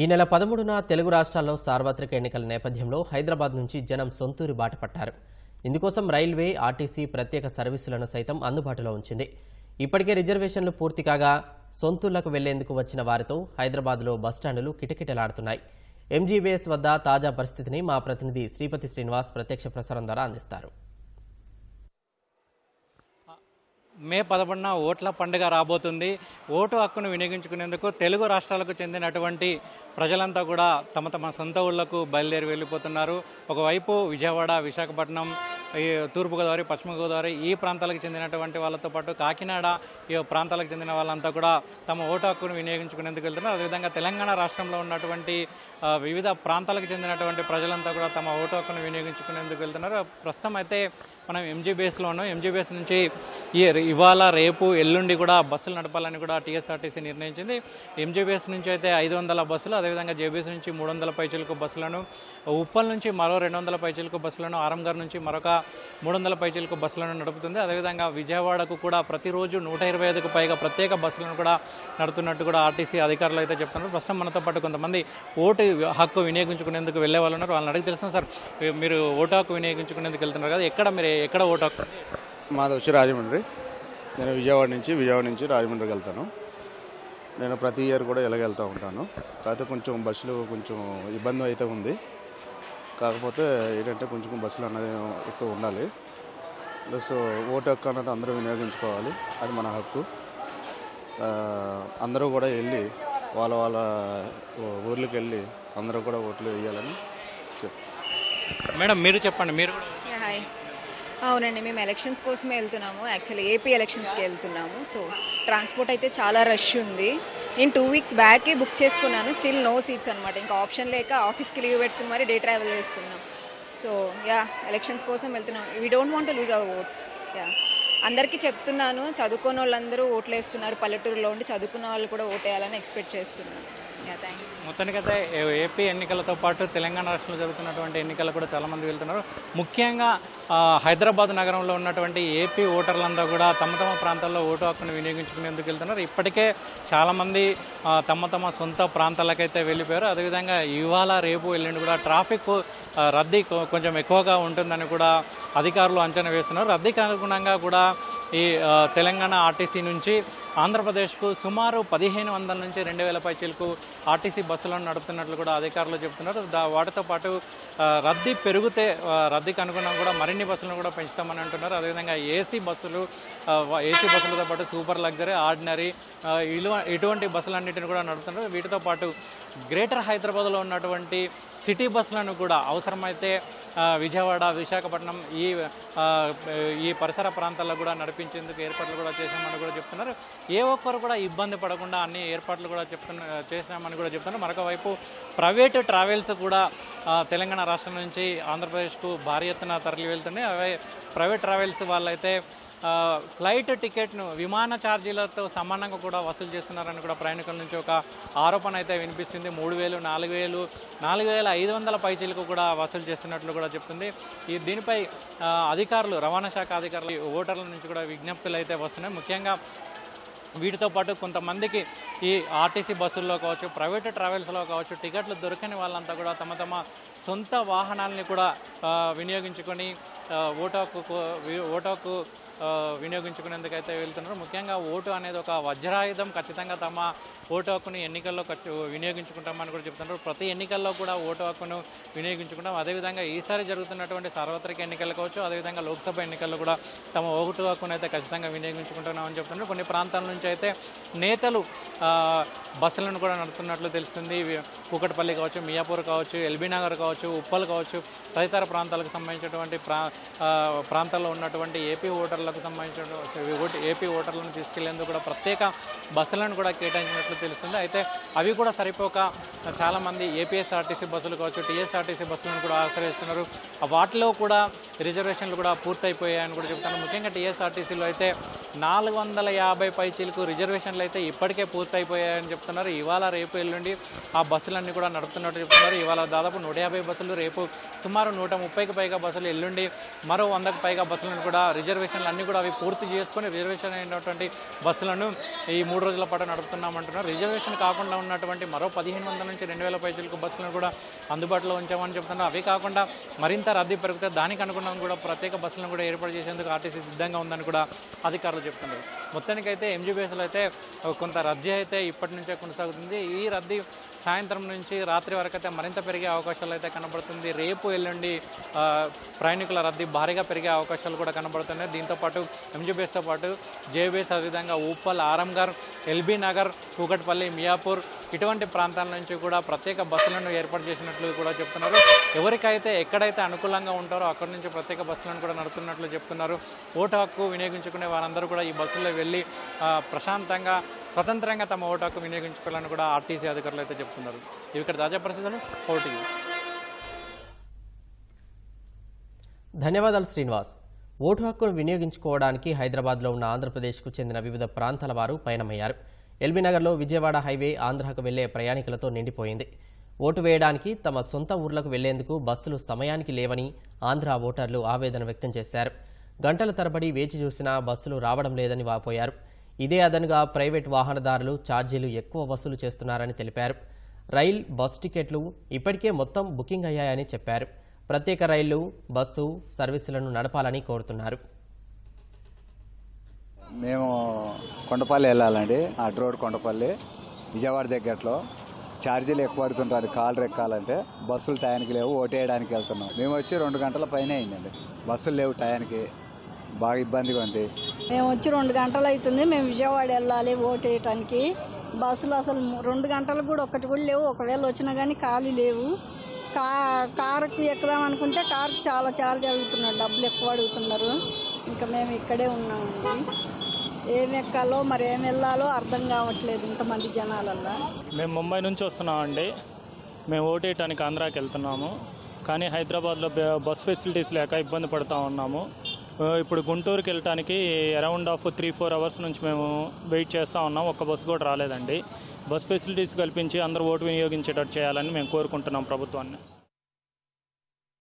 ఈ నెల పదమూడున తెలుగు రాష్ట్రాల్లో సార్వత్రిక ఎన్నికల నేపథ్యంలో హైదరాబాద్ నుంచి జనం సొంతూరు బాట పట్టారు. ఇందుకోసం రైల్వే ఆర్టీసీ ప్రత్యేక సర్వీసులను సైతం అందుబాటులో ఉంచింది. ఇప్పటికే రిజర్వేషన్లు పూర్తి కాగా సొంతూర్లకు వెళ్ళేందుకు వచ్చిన వారితో హైదరాబాద్లో బస్టాండులు కిటకిటలాడుతున్నాయి. ఎంజీబీఎస్ వద్ద తాజా పరిస్థితిని మా ప్రతినిధి శ్రీపతి శ్రీనివాస్ ప్రత్యక్ష ప్రసారం ద్వారా అందిస్తారు. మే పదకొండున ఓట్ల పండుగ రాబోతుంది. ఓటు హక్కును వినియోగించుకునేందుకు తెలుగు రాష్ట్రాలకు చెందినటువంటి ప్రజలంతా కూడా తమ తమ సొంత ఊళ్ళకు బయలుదేరి వెళ్ళిపోతున్నారు. ఒకవైపు విజయవాడ విశాఖపట్నం ఈ తూర్పుగోదావరి పశ్చిమ గోదావరి ఈ ప్రాంతాలకు చెందినటువంటి వాళ్ళతో పాటు కాకినాడ ఈ ప్రాంతాలకు చెందిన వాళ్ళంతా కూడా తమ ఓటు హక్కును వినియోగించుకునేందుకు వెళ్తున్నారు. అదేవిధంగా తెలంగాణ రాష్ట్రంలో ఉన్నటువంటి వివిధ ప్రాంతాలకు చెందినటువంటి ప్రజలంతా కూడా తమ ఓటు హక్కును వినియోగించుకునేందుకు వెళ్తున్నారు. ప్రస్తుతం అయితే మనం ఎంజీబీఎస్లో ఉన్నాం. ఎంజీబీఎస్ నుంచి ఈ ఇవాళ రేపు ఎల్లుండి కూడా బస్సులు నడపాలని కూడా టీఎస్ఆర్టీసీ నిర్ణయించింది. ఎంజీబీఎస్ నుంచి అయితే ఐదు వందల బస్సులు అదేవిధంగా జేబీఎస్ నుంచి మూడు వందల పైచలకు బస్సులను ఉప్పల్ నుంచి మరో రెండు వందల పైచలకు బస్సులను ఆరంగర్ నుంచి మరొక మూడు వందల పైచీలకు బస్సులను నడుపుతుంది. అదేవిధంగా విజయవాడకు కూడా ప్రతిరోజు నూట ఇరవై ఐదుకు పైగా ప్రత్యేక బస్సులను కూడా నడుతున్నట్టు కూడా ఆర్టీసీ అధికారులు అయితే చెప్తున్నారు. ప్రస్తుతం మనతో పాటు కొంతమంది ఓటు హక్కు వినియోగించుకునేందుకు వెళ్ళే వాళ్ళు ఉన్నారు. వాళ్ళని అడిగి తెలుసు సార్. మీరు ఓటు హక్కు వినియోగించుకునేందుకు వెళ్తున్నారు కదా ఎక్కడ మీరు ఎక్కడ ఓటు హక్కు? మాది వచ్చి రాజమండ్రి. నేను విజయవాడ నుంచి విజయవాడ నుంచి రాజమండ్రికి వెళ్తాను. నేను ప్రతి ఇయర్ కూడా ఇలాగెళ్తూ ఉంటాను. కాకపోతే కొంచెం బస్సులు కొంచెం ఇబ్బంది అయితే ఉంది. కాకపోతే ఏంటంటే కొంచెం బస్సులు అన్నది ఎక్కువ ఉండాలి. ప్లస్ ఓటు హక్కు అన్నది అందరూ వినియోగించుకోవాలి. అది మన హక్కు. అందరూ కూడా వెళ్ళి వాళ్ళ వాళ్ళ ఊర్లకు వెళ్ళి అందరూ కూడా ఓట్లు వేయాలని చెప్ మేడం మీరు చెప్పండి మీరు హాయ్. అవునండి మేము ఎలక్షన్స్ కోసమే వెళ్తున్నాము. యాక్చువల్లీ ఏపీ ఎలక్షన్స్కి వెళ్తున్నాము. సో ట్రాన్స్పోర్ట్ అయితే చాలా రష్ ఉంది. నేను టూ వీక్స్ బ్యాకే బుక్ చేసుకున్నాను. స్టిల్ నో సీట్స్ అనమాట ఇంకా ఆప్షన్ లేక ఆఫీస్కి లీవ్ పెట్టుకుని మరి డే ట్రావెల్ చేస్తున్నాం. సో యా ఎలక్షన్స్ కోసం వెళ్తున్నాం. We don't want lose our votes yeah అందరికీ చెప్తున్నాను. చదువుకున్న వాళ్ళందరూ ఓట్లు వేస్తున్నారు పల్లెటూరులో ఉండి చదువుకున్న వాళ్ళు కూడా ఓటేయాలని ఎక్స్పెక్ట్ చేస్తున్నాను. మొత్తానికైతే ఏపీ ఎన్నికలతో పాటు తెలంగాణ రాష్ట్రంలో జరుగుతున్నటువంటి ఎన్నికలు కూడా చాలా మంది వెళ్తున్నారు. ముఖ్యంగా హైదరాబాద్ నగరంలో ఉన్నటువంటి ఏపీ ఓటర్లందరూ కూడా తమ తమ ప్రాంతాల్లో ఓటు హక్కును వినియోగించుకునేందుకు వెళ్తున్నారు. ఇప్పటికే చాలా మంది తమ తమ సొంత ప్రాంతాలకైతే వెళ్ళిపోయారు. అదేవిధంగా ఇవాళ రేపు ఎల్లుండి కూడా ట్రాఫిక్ రద్దీ కొంచెం ఎక్కువగా ఉంటుందని కూడా అధికారులు అంచనా వేస్తున్నారు. రద్దీకి అనుగుణంగా కూడా ఈ తెలంగాణ ఆర్టీసీ నుంచి ఆంధ్రప్రదేశ్కు సుమారు పదిహేను వందల నుంచి రెండు వేల పైచీలకు ఆర్టీసీ బస్సులను నడుపుతున్నట్లు కూడా అధికారులు చెబుతున్నారు. దా- వాటితో పాటు రద్దీ పెరిగితే రద్దీకి అనుగుణంగా కూడా మరిన్ని బస్సులను కూడా పెంచుతామని అంటున్నారు. అదేవిధంగా ఏసీ బస్సులు ఏసీ బస్సులతో పాటు సూపర్ లగ్జరీ ఆర్డినరీ ఆ, ఇటువంటి బస్సులన్నింటిని కూడా నడుపుతున్నారు. వీటితో పాటు గ్రేటర్ హైదరాబాద్లో ఉన్నటువంటి సిటీ బస్సులను కూడా అవసరమైతే విజయవాడ విశాఖపట్నం ఈ ఈ పరిసర ప్రాంతాల్లో కూడా నడిపించేందుకు ఏర్పాట్లు కూడా చేశామని కూడా చెప్తున్నారు. ఏ ఒక్కరు కూడా ఇబ్బంది పడకుండా అన్ని ఏర్పాట్లు కూడా చెప్తున్న చేశామని కూడా చెప్తున్నారు. మరొక వైపు ప్రైవేటు ట్రావెల్స్ కూడా తెలంగాణ రాష్ట్రం నుంచి ఆంధ్రప్రదేశ్కు భారీ ఎత్తున తరలి వెళ్తున్నాయి. అవే ప్రైవేట్ ట్రావెల్స్ వాళ్ళైతే ఫ్లైట్ టికెట్ను విమాన ఛార్జీలతో సమానంగా కూడా వసూలు చేస్తున్నారని కూడా ప్రయాణికుల నుంచి ఒక ఆరోపణ అయితే వినిపిస్తుంది. మూడు వేలు నాలుగు వేలు నాలుగు వేల ఐదు వందల పైచీలకు కూడా వసూలు చేస్తున్నట్లు కూడా చెప్తుంది. ఈ దీనిపై అధికారులు రవాణా శాఖ అధికారులు ఓటర్ల నుంచి కూడా విజ్ఞప్తులు అయితే వస్తున్నాయి. ముఖ్యంగా వీటితో పాటు కొంతమందికి ఈ ఆర్టీసీ బస్సుల్లో కావచ్చు ప్రైవేట్ ట్రావెల్స్లో కావచ్చు టికెట్లు దొరకని వాళ్ళంతా కూడా తమ తమ సొంత వాహనాలని కూడా వినియోగించుకొని ఓటు హక్కు ఓటు హక్కు వినియోగించుకునేందుకైతే వెళ్తున్నారు. ముఖ్యంగా ఓటు అనేది ఒక వజ్రాయుధం. ఖచ్చితంగా తమ ఓటు హక్కును ఎన్నికల్లో ఖచ్చి- వినియోగించుకుంటామని కూడా చెప్తున్నారు. ప్రతి ఎన్నికల్లో కూడా ఓటు హక్కును వినియోగించుకుంటాం. అదేవిధంగా ఈసారి జరుగుతున్నటువంటి సార్వత్రిక ఎన్నికలు కావచ్చు అదేవిధంగా లోక్సభ ఎన్నికల్లో కూడా తమ ఓటు హక్కును అయితే ఖచ్చితంగా వినియోగించుకుంటున్నామని చెప్తున్నారు. కొన్ని ప్రాంతాల నుంచి అయితే నేతలు బస్సులను కూడా నడుపుతున్నట్లు తెలుస్తుంది. కూకట్పల్లి కావచ్చు మియాపూర్ కావచ్చు ఎల్బీ నగర్ కావచ్చు ఉప్పల్ కావచ్చు తదితర ప్రాంతాలకు సంబంధించినటువంటి ప్రా ప్రాంతాల్లో ఉన్నటువంటి ఏపీ ఓటర్లకు సంబంధించిన ఏపీ ఓటర్లను తీసుకెళ్ళేందుకు కూడా ప్రత్యేక బస్సులను కూడా కేటాయించినట్లు తెలుస్తుంది. అయితే అవి కూడా సరిపోక చాలామంది ఏపీఎస్ఆర్టీసీ బస్సులు కావచ్చు టీఎస్ఆర్టీసీ బస్సులను కూడా ఆశ్రయిస్తున్నారు. వాటిలో కూడా రిజర్వేషన్లు కూడా పూర్తయిపోయాయని కూడా చెప్తున్నారు ముఖ్యంగా టీఎస్ఆర్టీసీలో అయితే నాలుగు వందల యాభై పైచీలకు రిజర్వేషన్లు అయితే ఇప్పటికే పూర్తయిపోయాయని చెప్తున్నారు. ఇవాళ రేపు ఎల్లుండి ఆ బస్సులన్నీ కూడా నడుపుతున్నట్టు చెప్తున్నారు. ఇవాళ దాదాపు నూట యాభై బస్సులు రేపు సుమారు నూట ముప్పైకి పైగా బస్సులు ఎల్లుండి మరో వందకు పైగా బస్సులను కూడా రిజర్వేషన్లు అన్ని కూడా అవి పూర్తి చేసుకొని రిజర్వేషన్ అయినటువంటి బస్సులను ఈ మూడు రోజుల పాటు నడుపుతున్నామంటున్నారు. రిజర్వేషన్ కాకుండా ఉన్నటువంటి మరో పదిహేను వందల నుంచి రెండు వేల పైచీలకు బస్సులను కూడా అందుబాటులో ఉంచామని చెప్తున్నారు. అవి కాకుండా మరింత రద్దీ పెరిగితే దానికి బస్సులను కూడా ప్రత్యేక బస్సులను కూడా ఏర్పాటు చేసేందుకు ఆర్టీసీ సిద్ధంగా ఉందని కూడా అధికారులు చెప్తున్నారు. మొత్తానికైతే ఎంజీబీఎస్లో అయితే కొంత రద్దీ అయితే ఇప్పటి నుంచే కొనసాగుతుంది. ఈ రద్దీ సాయంత్రం నుంచి రాత్రి వరకు అయితే మరింత పెరిగే అవకాశాలు అయితే కనబడుతుంది. రేపు ఎల్లుండి ప్రయాణికుల రద్దీ భారీగా పెరిగే అవకాశాలు కూడా కనబడుతున్నాయి. దీంతో పాటు ఎంజీబీఎస్తో పాటు జేబీఎస్ అదేవిధంగా ఉప్పల్ ఆరంగర్ ఎల్బీ నగర్ కూకట్పల్లి మియాపూర్ ఇటువంటి ప్రాంతాల నుంచి కూడా ప్రత్యేక బస్సులను ఏర్పాటు చేసినట్లు కూడా చెప్తున్నారు. ఎవరికైతే ఎక్కడైతే అనుకూలంగా ఉంటారో అక్కడి నుంచి ప్రత్యేక బస్సులను కూడా నడుపుతున్నట్లు చెప్తున్నారు. ఓటు హక్కు వినియోగించుకునే వారందరూ కూడా ఈ బస్సుల్లో వెళ్ళి ప్రశాంతంగా స్వతంత్రంగా తమ ఓటు హక్కు వినియోగించుకోవాలని కూడా ఆర్టీసీ అధికారులు అయితే చెప్తున్నారు. ఇవి ఇక్కడ తాజా పరిస్థితులు. ఓటు ధన్యవాదాలు శ్రీనివాస్. ఓటు హక్కును వినియోగించుకోవడానికి హైదరాబాద్లో ఉన్న ఆంధ్రప్రదేశ్కు చెందిన వివిధ ప్రాంతాల వారు పయనమయ్యారు. ఎల్బీనగర్లో విజయవాడ హైవే ఆంధ్రాకు వెళ్ళే ప్రయాణికులతో నిండిపోయింది. ఓటు వేయడానికి తమ సొంత ఊర్లకు వెళ్ళేందుకు బస్సులు సమయానికి లేవని ఆంధ్ర ఓటర్లు ఆవేదన వ్యక్తం చేశారు. గంటల తరబడి వేచి చూసినా బస్సులు రావడం లేదని వాపోయారు. ఇదే అదనుగా ప్రైవేట్ వాహనదారులు ఛార్జీలు ఎక్కువ వసూలు చేస్తున్నారని తెలిపారు. రైల్ బస్ టికెట్లు ఇప్పటికే మొత్తం బుకింగ్ అయ్యాయని చెప్పారు. ప్రత్యేక రైళ్ళు బస్సు సర్వీసులను నడపాలని కోరుతున్నారు. మేము కొండపల్లి వెళ్ళాలండి. అటు రోడ్ కొండపల్లి. విజయవాడ దగ్గరలో. ఛార్జీలు ఎక్కువ పడుతుంటారు కాలు రెక్కాలంటే. బస్సులు టయానికి లేవు ఓటేయడానికి వెళ్తున్నాం. మేము వచ్చి రెండు గంటల పైన అయిందండి. బస్సులు లేవు టయానికి. బాగా ఇబ్బందిగా ఉంది. మేము వచ్చి రెండు గంటలు అవుతుంది. మేము విజయవాడ వెళ్ళాలి ఓటేయటానికి. వేయటానికి బస్సులు అసలు రెండు గంటలు కూడా ఒకటి కూడా లేవు. ఒకవేళ వచ్చినా కానీ ఖాళీ లేవు. కా కారుకి ఎక్కుదాం అనుకుంటే కారుకి చాలా చాలా అడుగుతున్నారు. డబ్బులు ఎక్కువ అడుగుతున్నారు. ఇంకా మేము ఇక్కడే ఉన్నామండి. ఏమి ఎక్కాలో మరి ఏమి వెళ్ళాలో అర్థం కావట్లేదు ఇంతమంది జనాలల్లో. మేము ముంబై నుంచి వస్తున్నామండి. మేము ఓటేయటానికి ఆంధ్రాకి వెళ్తున్నాము. కానీ హైదరాబాద్లో బస్ ఫెసిలిటీస్ లేక ఇబ్బంది పడుతూ ఉన్నాము. ఇప్పుడు గుంటూరుకి వెళ్ళటానికి around of three four hours నుంచి మేము వెయిట్ చేస్తూ ఉన్నాం ఒక్క బస్సు కూడా రాలేదండి. బస్ ఫెసిలిటీస్ కల్పించి అందరూ ఓటు వినియోగించేటట్టు చేయాలని మేము కోరుకుంటున్నాం ప్రభుత్వాన్ని.